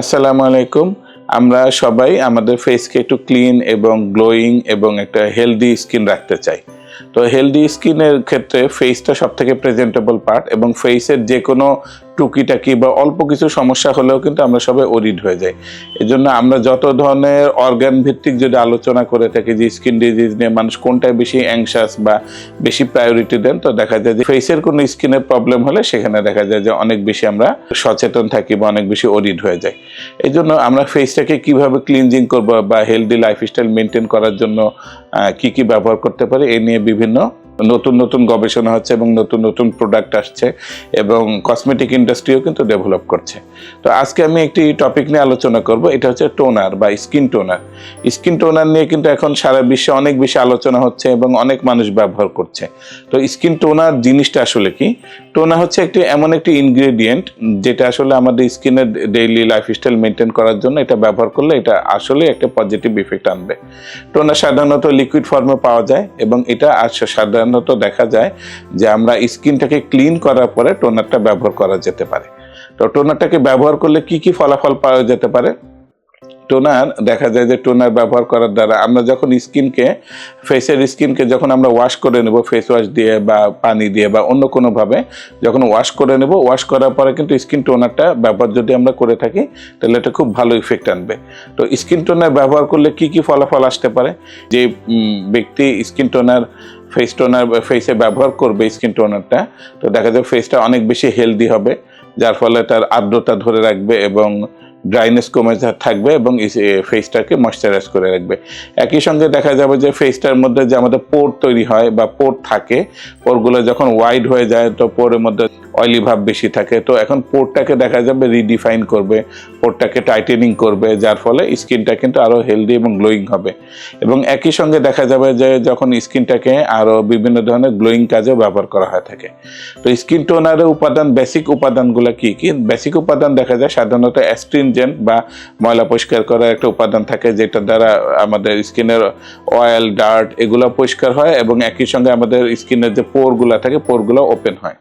আসসালামু আলাইকুম। আমরা সবাই আমাদের ফেসকে একটু ক্লিন এবং গ্লোয়িং এবং একটা হেলদি স্কিন রাখতে চাই। তো হেলদি স্কিনের ক্ষেত্রে ফেসটা সব থেকে প্রেজেন্টেবল পার্ট এবং ফেসের যে কোনো টুকিটাকি বা অল্প কিছু সমস্যা হলেও কিন্তু আমরা সবাই ওরিড হয়ে যাই। এই জন্য আমরা যত ধরনের অর্গান ভিত্তিক যদি আলোচনা করে থাকি যে স্কিন ডিজিজ নিয়ে মানুষ কোনটায় বেশি অ্যাংশাস বা বেশি প্রায়োরিটি দেন, তো দেখা যায় যে ফেসের কোনো স্কিনের প্রবলেম হলে সেখানে দেখা যায় যে অনেক বেশি আমরা সচেতন থাকি বা অনেক বেশি ওরিড হয়ে যায় এই জন্য আমরা ফেসটাকে কীভাবে ক্লিনজিং করব বা হেলদি লাইফস্টাইল মেনটেন করার জন্য কি কি ব্যবহার করতে পারি, এ নিয়ে বিভিন্ন নতুন নতুন গবেষণা হচ্ছে এবং নতুন নতুন প্রোডাক্ট আসছে এবং কসমেটিক ইন্ডাস্ট্রিও কিন্তু ডেভেলপ করছে। তো আজকে আমি একটি টপিক নিয়ে আলোচনা করব, এটা হচ্ছে টোনার বা স্কিন টোনার স্কিন টোনার নিয়ে কিন্তু এখন সারা বিশ্বে অনেক বেশি আলোচনা হচ্ছে এবং অনেক মানুষ ব্যবহার করছে। তো স্কিন টোনার জিনিসটা আসলে কি? টোনার হচ্ছে একটি, এমন একটি ইনগ্রেডিয়েন্ট যেটা আসলে আমাদের স্কিনের ডেইলি লাইফস্টাইল মেনটেন করার জন্য এটা ব্যবহার করলে এটা আসলে একটা পজিটিভ ইফেক্ট আনবে। টোনার সাধারণত লিকুইড ফর্মে পাওয়া যায় এবং এটা আস- সাধারণত দেখা যায় যে আমরা স্কিনটাকে ক্লিন করার পরে টোনারটা ব্যবহার করা যেতে পারে। তো টোনারটাকে ব্যবহার করলে কি কি ফলাফল পাওয়া যেতে পারে? টোনার, দেখা যায় যে টোনার ব্যবহার করার দ্বারা আমরা যখন স্কিনকে, ফেসের স্কিনকে যখন আমরা ওয়াশ করে নেব ফেস ওয়াশ দিয়ে বা পানি দিয়ে বা অন্য কোনোভাবে, যখন ওয়াশ করে নেব ওয়াশ করার পরে কিন্তু স্কিন টোনারটা ব্যবহার যদি আমরা করে থাকি, তাহলে এটা খুব ভালো ইফেক্ট আনবে। তো স্কিন টোনার ব্যবহার করলে কি কি ফলাফল আসতে পারে? যে ব্যক্তি স্কিন টোনার ফেস টোনার ফেসে ব্যবহার করবে স্কিন টোনারটা তো দেখা যাবে ফেসটা অনেক বেশি হেলদি হবে, যার ফলে তার আর্দ্রতা ধরে রাখবে এবং ড্রাইনেস কমে থাকবে এবং ফেসটাকে ময়শ্চারাইজ করে রাখবে। একই সঙ্গে দেখা যাবে যে ফেসটার মধ্যে যে আমাদের পোর তৈরি হয় বা পোর থাকে পোরগুলো যখন ওয়াইড হয়ে যায়, তো পোরের মধ্যে অয়েলি ভাব বেশি থাকে। তো এখন পোরটাকে দেখা যাবে রিডিফাইন করবে পোরটাকে টাইটেনিং করবে, যার ফলে স্কিনটা কিন্তু আরও হেলদি এবং গ্লোয়িং হবে। এবং একই সঙ্গে দেখা যাবে যে যখন স্কিনটাকে আরও বিভিন্ন ধরনের গ্লোয়িং কাজেও ব্যবহার করা হয়ে থাকে। তো স্কিন টোনারের উপাদান বেসিক উপাদানগুলো কি কি? বেসিক উপাদান দেখা যায় সাধারণত অ্যাস্ট্রিনজেন্ট বা ময়লা পরিষ্কার করার একটা উপাদান থাকে, যেটা দ্বারা আমাদের স্কিনের অয়েল ডার্ট এগুলো পরিষ্কার হয় এবং একই সঙ্গে আমাদের স্কিনের যে পোরগুলো থাকে পোরগুলো ওপেন হয়।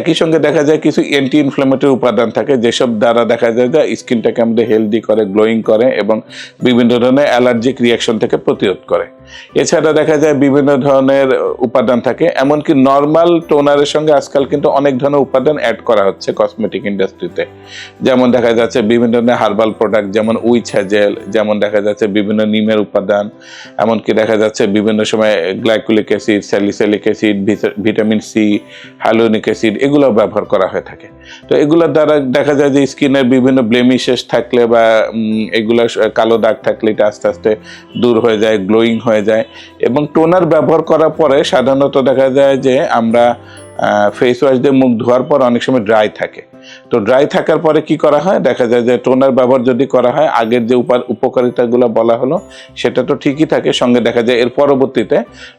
একই সঙ্গে দেখা যায় কিছু অ্যান্টি ইনফ্লামেটরি উপাদান থাকে, যেসব দ্বারা দেখা যায় যে স্কিনটাকে আমাদের হেলদি করে গ্লোয়িং করে এবং বিভিন্ন ধরনের অ্যালার্জিক রিয়াকশন থেকে প্রতিরোধ করে। এছাড়া দেখা যায় বিভিন্ন ধরনের উপাদান থাকে, এমনকি নর্মাল টোনারের সঙ্গে আজকাল কিন্তু অনেক ধরনের উপাদান অ্যাড করা হচ্ছে কসমেটিক ইন্ডাস্ট্রিতে যেমন দেখা যাচ্ছে বিভিন্ন ধরনের হার্বাল প্রোডাক্ট যেমন উইচ হ্যাজেল, যেমন দেখা যাচ্ছে বিভিন্ন নিমের উপাদান, এমনকি দেখা যাচ্ছে বিভিন্ন সময় glycolic acid salicylic acid vitamin C hyaluronic acid এগুলো ব্যবহার করা হয়ে থাকে। তো এগুলোর দ্বারা দেখা যায় যে স্কিনের বিভিন্ন ব্লেমিশেস থাকলে বা এগুলো কালো দাগ থাকলে এটা আস্তে আস্তে দূর হয়ে যায় গ্লোয়িং হয়ে যায়। এবং টোনার ব্যবহার করার পরে সাধারণত দেখা যায় যে আমরা ফেস ওয়াশ দিয়ে মুখ ধোয়ার পর অনেক সময় ড্রাই থাকে। তো ড্রাই থাকার পরে কি করা হয়? দেখা যায় যে টোনার ব্যবহার যদি করা হয়, আগের যে উপার উপকারিতাগুলো বলা হলো, সেটা তো ঠিকই থাকে। সঙ্গে দেখা যায় এর পরবর্তীতে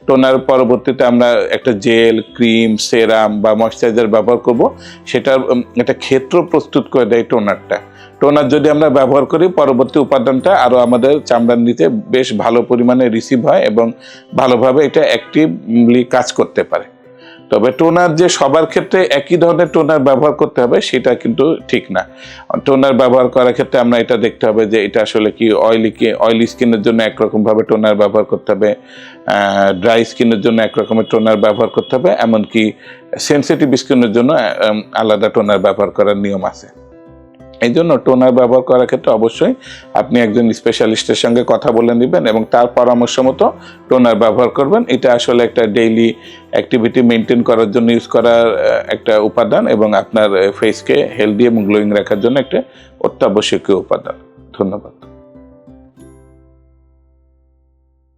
টোনার পরবর্তীতে আমরা একটা জেল ক্রিম সেরাম বা ময়শ্চারাইজার ব্যবহার করব। সেটার একটা ক্ষেত্র প্রস্তুত করে দেয় টোনারটা টোনার যদি আমরা ব্যবহার করি, পরবর্তী উপাদানটা আরও আমাদের চামড়ার নিচে বেশ ভালো পরিমাণে রিসিভ হয় এবং ভালোভাবে এটা অ্যাক্টিভলি কাজ করতে পারে। তবে টোনার যে সবার ক্ষেত্রে একই ধরনের টোনার ব্যবহার করতে হবে, সেটা কিন্তু ঠিক না। টোনার ব্যবহার করার ক্ষেত্রে আমরা এটা দেখতে হবে যে এটা আসলে কি অয়েলি অয়েলি স্কিনের জন্য একরকমভাবে টোনার ব্যবহার করতে হবে ড্রাই স্কিনের জন্য একরকমের টোনার ব্যবহার করতে হবে, এমনকি সেন্সিটিভ স্কিনের জন্য আলাদা টোনার ব্যবহার করার নিয়ম আছে। এই জন্য টোনার ব্যবহার করার ক্ষেত্রে অবশ্যই আপনি একজন স্পেশালিস্টের সঙ্গে কথা বলে নেবেন এবং তার পরামর্শ মতো টোনার ব্যবহার করবেন। এটা আসলে একটা ডেইলি অ্যাক্টিভিটি মেনটেন করার জন্য ইউজ করার একটা উপাদান এবং আপনার ফেসকে হেলদি এবং গ্লোয়িং রাখার জন্য একটা অত্যাবশ্যকীয় উপাদান। ধন্যবাদ।